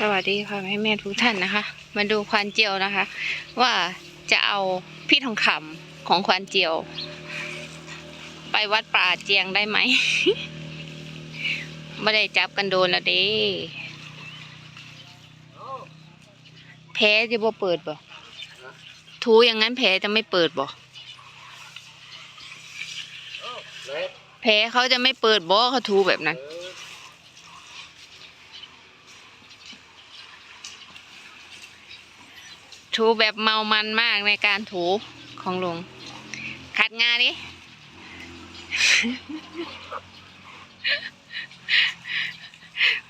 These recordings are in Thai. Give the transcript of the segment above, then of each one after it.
สวัสดีค่ะแม่แม่ทุกท่านนะคะ มาดูควานเจียวนะคะ ว่าจะเอาพี่ทองคำของควานเจียว ไปวัดป่าเจียงได้ไหมไม่ได้จับกันโดนแล้วเด้แพ้จะบ่เปิดบ่ทูอย่างนั้นแพ้จะไม่เปิดบ่แพ้เขาจะไม่เปิดบ่เขาทูแบบนั้น ถูแบบเมามันมากในการถูของลุงขัดงานดิ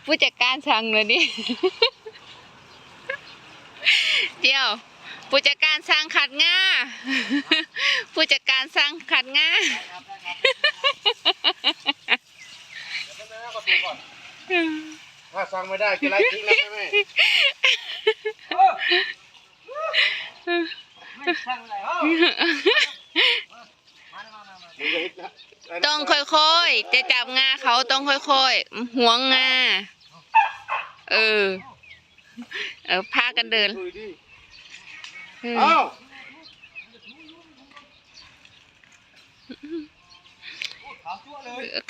ผู้จัดการสั่งเลยดิเดี๋ยวผู้จัดการสั่งขัดงาผู้จัดการสั่งขัดงาถ้าสั่งไม่ได้จะไล่ทิ้งแล้วแม่มึงจะฮิตนะ ต้อง ค่อยๆ จะจับงาเขาต้องค่อยๆหวงงา เออ เออพากันเดินคุยดิอืมเอ้า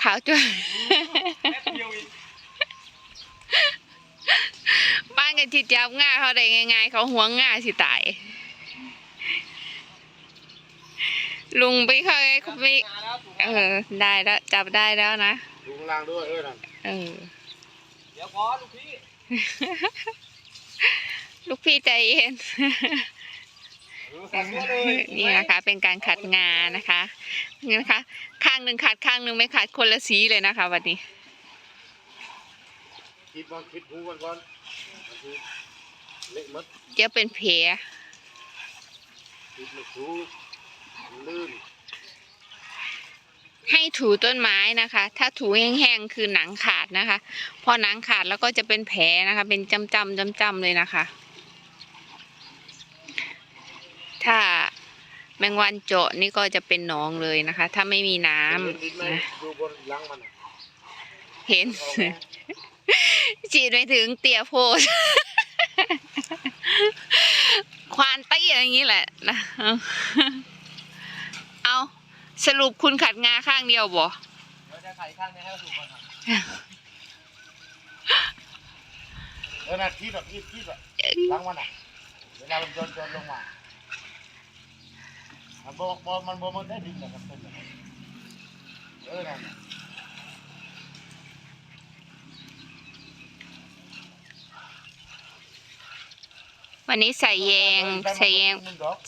ขาวจ้วยบ้านกันจิจับง่ายเขาได้ง่ายๆ เขาหวงง่ายสิตาย ลุงไปเคยเขาไปเออ ได้แล้วจับได้แล้วนะดูข้างล่างด้วยเออนั่นเออเดี๋ยวก่อนลูกพี่ ลูกพี่ใจเย็นสั่งตัวเลยนี่นะคะ เป็นการขัดงานนะคะนี่นะคะ ข้างหนึ่งขัดข้างหนึ่งไม่ขัดคนละสีเลยนะคะ วันนี้คิดบอลคิดหูกันก่อนมันคือเละหมัดเดี๋ยวเป็นแผลคิดไม่ถูกมันลื่น ให้ถูต้นไม้นะคะ ถ้าถูแห้งๆคือหนังขาดนะคะ พอหนังขาดแล้วก็จะเป็นแผลนะคะ เป็นจำจำจำจำๆเลยนะคะ ถ้าแมงวันเจาะนี่ก็จะเป็นหนองเลยนะคะ ถ้าไม่มีน้เห็นดินไหมำนะดูบนหลังมันน่ะเห็น ฉีดไปถึงเตี่ยโพดควานเตี้ยอย่างนี้แหละนะเอา สรุปคุณขัดงาข้างเดียวบ่เราจะไขข้างนี้ให้ถูกก่อนครับเออน่ะคิดแบบคิดคิดแบบหลังมันอะเวลามันโยนโยนลงมามันบ่บ่มันบ่มันได้ดินนะครับเป็นแบบนั้นเออนั่นน่ะวันนี้ใส่แยงใส่แยง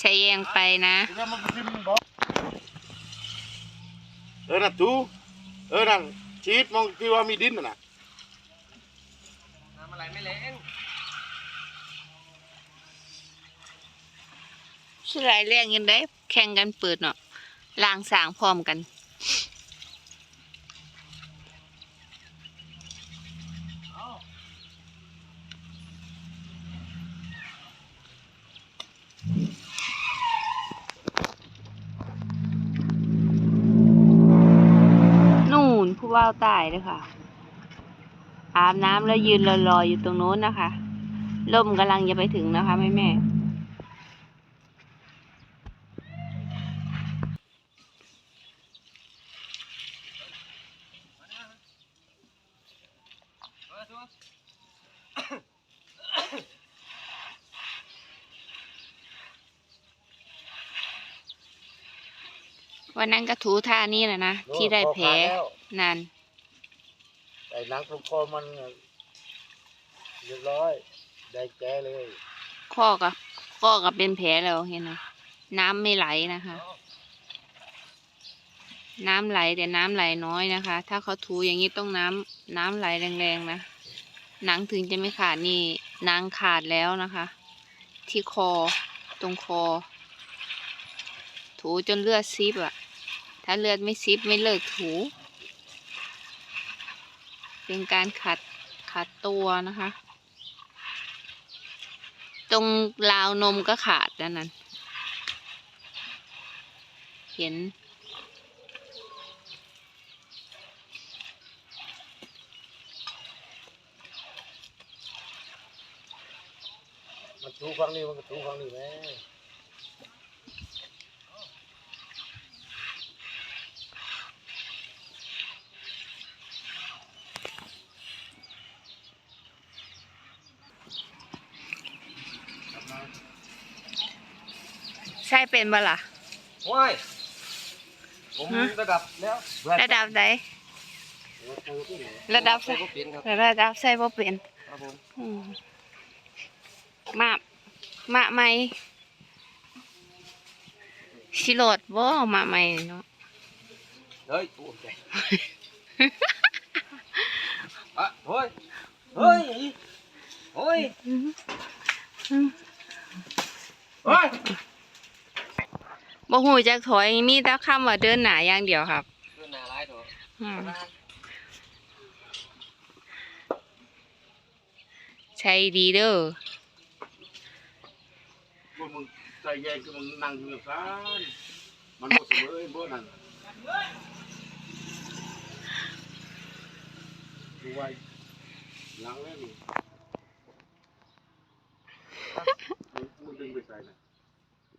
ใส่แยงไปนะ เดี๋ยวมันพิมพ์บอกเออน่ะตูเออนั่นชีดมองที่ว่ามีดินน่ะนะน้ำอะไรไม่แรงชื่อไรเรียกกันได้ แข่งกันเปิดเนาะล่างสางพร้อมกัน นู่นผู้ ว่าวตายเลยค่ะ อาบน้ำแล้วยืนรอๆอยู่ตรงโน้นนะคะลมกำลังจะไปถึงนะคะแม่แม่ๆ เออตัว วันนั้นก็ถูท่านี้แหละนะ ที่ได้แผลนั่นไอ้หนังตรงคอมันเรียบร้อย ได้แก้เลย ข้อกับข้อกับเป็นแผลแล้วเห็นไหมน้ำไม่ไหลนะคะ น้ำไหลแต่น้ำไหลน้อยนะคะ ถ้าเขาถูอย่างนี้ต้องน้ำน้ำไหลแรงๆนะหนังถึงจะไม่ขาดนี่หนังขาดแล้วนะคะ ที่คอตรงคอ ถูจนเลือดซิบอะ ถ้าเลือดไม่ซิบไม่เลิกถู เป็นการขัดขัดตัวนะคะ ตรงราวนมก็ขาดแล้วนั่นเห็นถูฟังนี่มันก็ถูฟังนี่แม่ ใช่เป็นบ่ล่ะว้ายผมฮะระดับแล้วระดับใดระดับใส่ก็เป็นครับระดับใส่บ่เป็นครับผมอืมมามาใหม่สิโหลดบ่มาใหม่เนาะเฮ้ยโอ้ยอะเฮ้ยเฮ้ยเฮ้ยอืมเฮ้ย บ่ฮู้จักถอยมีแต่คำว่าเดินหน้าอย่างเดียวครับเพื่อนนาร้ายเถอะอืมใช่ดีเด้อพวกมึงใจแย่คือมึงนั่งอยู่กับกันมันบ่เสมอเอ้ยบ่นั่นดูไว้หลังแล้วนี่มึงดึงไปใส่น่ะ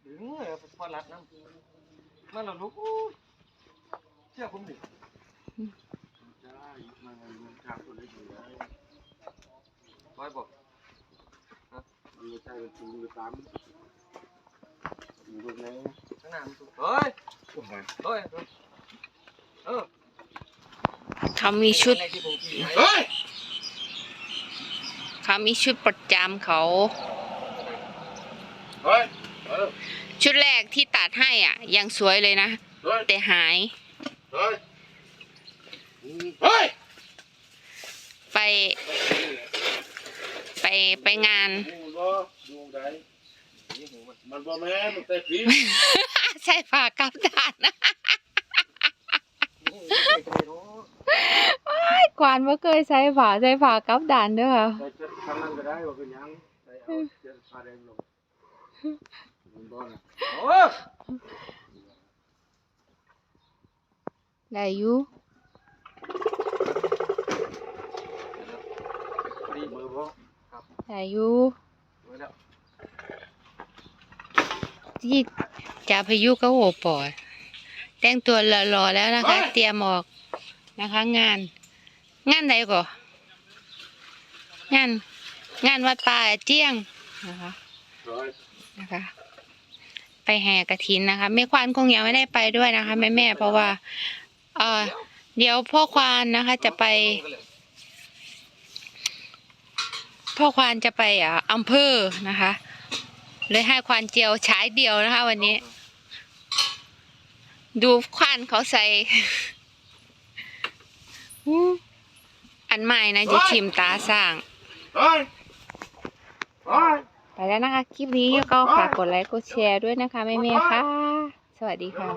ถึงเลยพอรัดน้ำมันเราลุกอู้เชื่อผมดิใช่มันมันจากคนได้อยู่แล้วบอยบอกมันไม่ใช่เป็นจริงหรือตามอยู่ตรงไหนข้างหน้ามันถูกเฮ้ยโอ้ยเฮ้ยเออเขามีชุดอะไรที่ผมขี่ไว้เฮ้ยเขามีชุดประจำเขาเฮ้ยเออ ชุดแรกที่ตัดให้อะ ยังสวยเลยนะเฮ้ยแต่หายเฮ้ยเฮ้ยไป ไปไปงานดูบ่ดูได้นี่หูมันมันบ่แม่นมันแต่ผีใช่ผ่ากลับด้านนะนี่ไม่เคยรู้กวานว่าเคยใส่ผ่าใส่ผ่ากลับด้านเด้อใส่ เสื้อทางนั้นก็ได้ว่าเป็นหยังใส่เอาเสื้อผ้าแดงลงมันบ่น่ะโอ้ได้อยู่พอดีเบอร์บ่ได้อยู่ไว้แล้วที่จะพายุก็โหปอยแต่งตัวรอๆแล้วนะคะ เตรียมออกนะคะ งาน งานใดก่องาน งานวัดป่าเจียงนะคะเฮ้ยนะคะ ไปแห่กระถินนะคะแม่ควานคงยังไม่ได้ไปด้วยนะคะแม่แม่เพราะว่า เออเดี๋ยวพ่อควานนะคะ จะไป พ่อควานจะไปอะอำเภอนะคะ เลยให้ควานเจียวฉายเดียวนะคะ วันนี้ ดูควานเขาใส่อันใหม่นะจะชิมตาสร้างเฮ้ยเฮ้ย ไปแล้วนะคะ คลิปนี้ก็ฝากกดไลค์กดแชร์ด้วยนะคะแม่ๆค่ะ สวัสดีค่ะ